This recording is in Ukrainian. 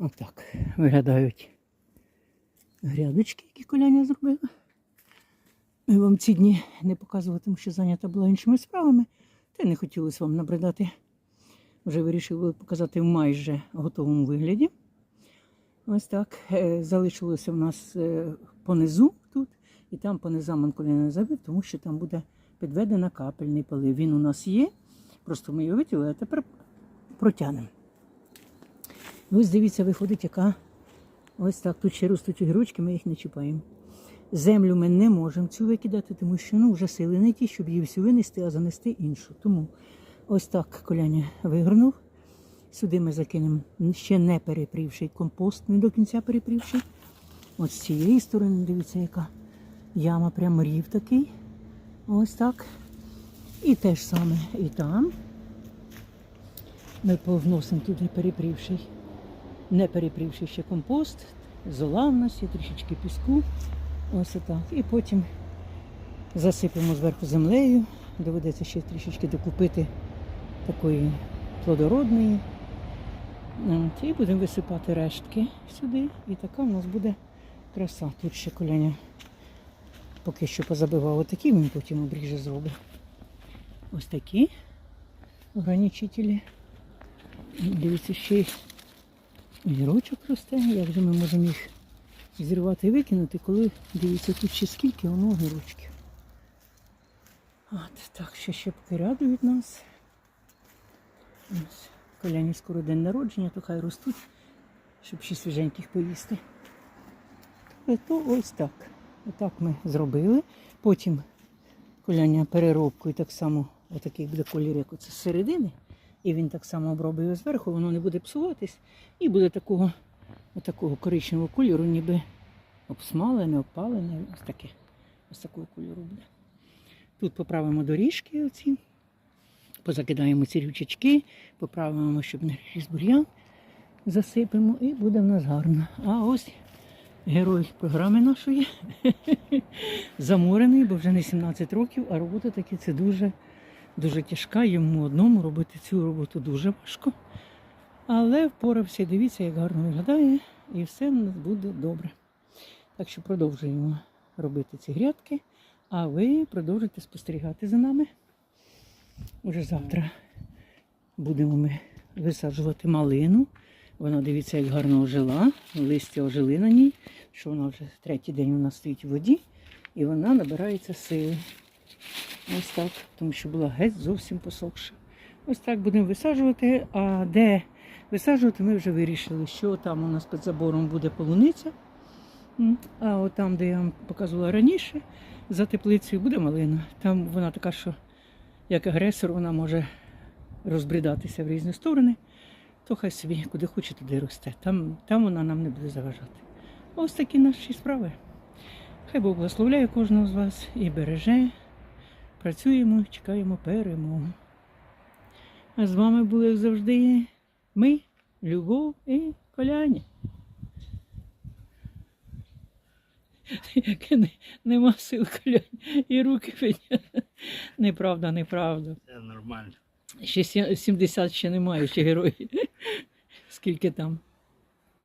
Отак виглядають грядочки, які коляня зробила. Ми вам ці дні не показували, тому що зайнята була іншими справами, та не хотілося вам набридати. Вже вирішили показати в майже готовому вигляді. Ось так. Е, Залишилося в нас е, понизу тут, і там по низам Анколя не забив, тому що там буде підведена капельний полив. Він у нас є, просто ми його виділи, а тепер протягнемо. І ось дивіться, виходить, яка ось так. Тут ще ростуть огірочки, ми їх не чіпаємо. Землю ми не можемо цю викидати, тому що ну, вже сили не ті, щоб її всю винести, а занести іншу. Тому ось так коляня вигорнув. Сюди ми закинемо ще не перепрівший компост, не до кінця перепрівший. Ось з цієї сторони, дивіться, яка яма, прямо рів такий. Ось так. І те ж саме і там. Ми повносимо туди перепрівший, не перепрівший ще компост, зола в нас є, трішечки піску. Ось отак. І потім засипемо зверху землею. Доведеться ще трішечки докупити такої плодородної. От, І будемо висипати рештки сюди. І така у нас буде краса. Тут ще коляня поки що позабивав отакі, він потім обріже зробить. Ось такі ограничителі. Дивіться, ще й огірочок росте. Як же ми можемо їх зірвати і викинути, коли дивіться, тут ще скільки воно огірочків. От, так, ще ще поки радують нас. Ось, Коляні скоро день народження, то хай ростуть, щоб ще свіженьких поїсти. То, то ось так. Отак ми зробили. Потім коляня переробкою так само, отакий буде колір, як оце з середини. І він так само обробить його зверху, воно не буде псуватись і буде такого, отакого коричневого кольору, ніби обсмалене, опалене. Ось таке. Ось такого кольору буде. Тут поправимо доріжки оці, позакидаємо ці рючечки, поправимо, щоб не ріс бур'ян, засипемо і буде в нас гарно. А ось герой програми нашої заморений, бо вже не 17 років, а робота таки це дуже, дуже тяжка. Йому одному робити цю роботу дуже важко. Але впорався, дивіться, як гарно виглядає, і все в нас буде добре. Так що продовжуємо робити ці грядки, а ви продовжуйте спостерігати за нами. Уже завтра будемо ми висаджувати малину. Вона дивіться, як гарно ожила, листя ожили на ній, що вона вже третій день у нас стоїть у воді, і вона набирається сили. Ось так, тому що була геть зовсім посохша. Ось так будемо висаджувати. А де висаджувати, ми вже вирішили, що там у нас під забором буде полуниця. А от там, де я вам показувала раніше, за теплицею буде малина. Там вона така, що як агресор, вона може розбридатися в різні сторони, то хай собі куди хоче, туди росте. Там, там вона нам не буде заважати. Ось такі наші справи. Хай Бог благословляє кожного з вас і береже. Працюємо, чекаємо перемогу. А з вами були як завжди ми, Любов і Коляні. Яке нема сил Коляні і руки підняти. Неправда, неправда. Це нормально. Ще сі- 70 ще немає, ще герої. Скільки там?